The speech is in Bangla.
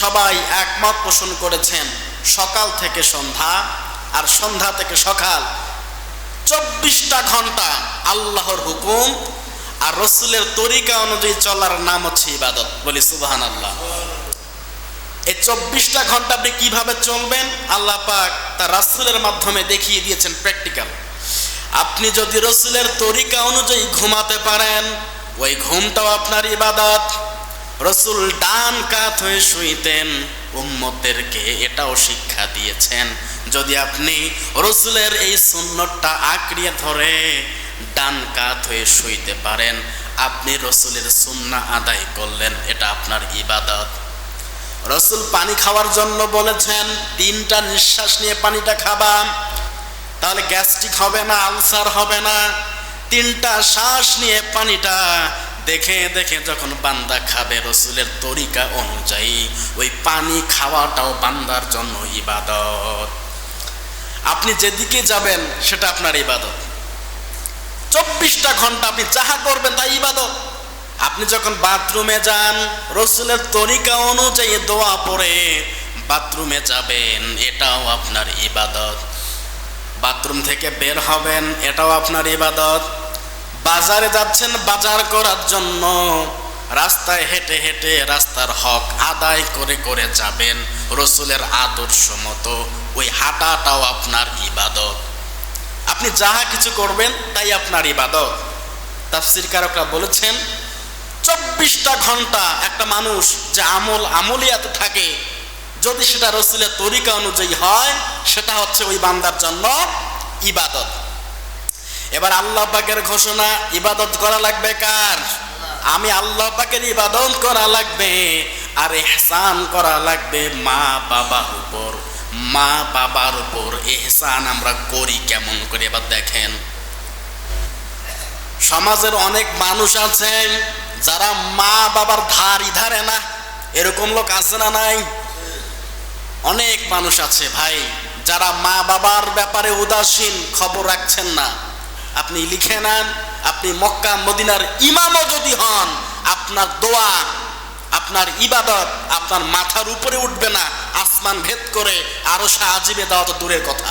সবাই একমত পোষণ করেছেন, সকাল থেকে সন্ধ্যা আর সন্ধ্যা থেকে সকাল। চব্বিশটা ঘণ্টা আল্লাহর হুকুম আর রসুলের তরিকা অনুযায়ী চলার নাম হচ্ছে ইবাদত। বলি সুবাহান আল্লাহ এই চব্বিশটা ঘণ্টা আপনি কীভাবে চলবেন? আল্লাহ পাক তার রাসুলের মাধ্যমে দেখিয়ে দিয়েছেন প্র্যাকটিক্যাল। আপনি যদি রসুলের তরিকা অনুযায়ী ঘুমাতে পারেন, ওই ঘুমটাও আপনার ইবাদত। রসুল ডান কাত হয়ে শুইতেন উম্মতদেরকে এটাও শিক্ষা দিয়েছেন, যদি আপনি রসুলের এই সুন্নতটা আঁকড়িয়ে ধরে ডান কাত হয়ে শুইতে পারেন, আপনি রসুলের সুন্না আদায় করলেন, এটা আপনার ইবাদত। রসুল পানি খাওয়ার জন্য বলেছেন, তিনটা নিঃশ্বাস নিয়ে পানিটা খাবা, তাহলে গ্যাস্ট্রিক হবে না, আলসার হবে না, তিনটা শ্বাস নিয়ে পানিটা দেখে দেখে যখন বান্দা খাবে রসুলের তরিকা অনুযায়ী, ওই পানি খাওয়াটাও বান্দার জন্য ইবাদত। আপনি যেদিকে যাবেন, সেটা আপনার ইবাদত। চব্বিশটা ঘণ্টা আপনি যাহা করবেন তাই ইবাদত। আপনি যখন বাথরুমে যান, রসুলের তরিকা অনুযায়ী দোয়া পড়ে, বাথরুমে যাবেন, এটাও আপনার ইবাদত। বাথরুম থেকে বের হবেন, এটাও আপনার ইবাদত। বাজারে যাচ্ছেন বাজার করার জন্য, রাস্তায় হেঁটে হেঁটে রাস্তার হক আদায় করে করে যাবেন রসুলের আদর্শ মতো। ওই হাঁটাটাও আপনার ইবাদত। আপনি যাহা কিছু করবেন তাই আপনার ইবাদত। তাফসির কারকরা বলেছেন, চব্বিশটা ঘণ্টা একটা মানুষ যে আমল আমলিয়াতে থাকে, যদি সেটা রসুলের তরিকা অনুযায়ী হয়, সেটা হচ্ছে ওই বান্দার জন্য ইবাদত। এবার আল্লাহ পাকের ঘোষণা, ইবাদত করা লাগবে কার? আমি আল্লাহ পাকের ইবাদত করা লাগবে আর এহসান করা লাগবে মা বাবার উপর। মা বাবার উপর এহসান আমরা করি কেমন করে এবার দেখেন। সমাজের অনেক মানুষ আছেন যারা মা বাবার ধারই ধারে না। এরকম লোক আছে না নাই? অনেক মানুষ আছে ভাই, যারা মা বাবার ব্যাপারে উদাসীন খবর রাখছেন না। আপনি লিখে নেন, আপনি মক্কা, মদিনার ইমামও যদি হন, আপনার দোয়া, আপনার ইবাদত আপনার মাথার উপরে উঠবে না, আসমান ভেদ করে আরও সাহায্যে দেওয়া তো দূরের কথা।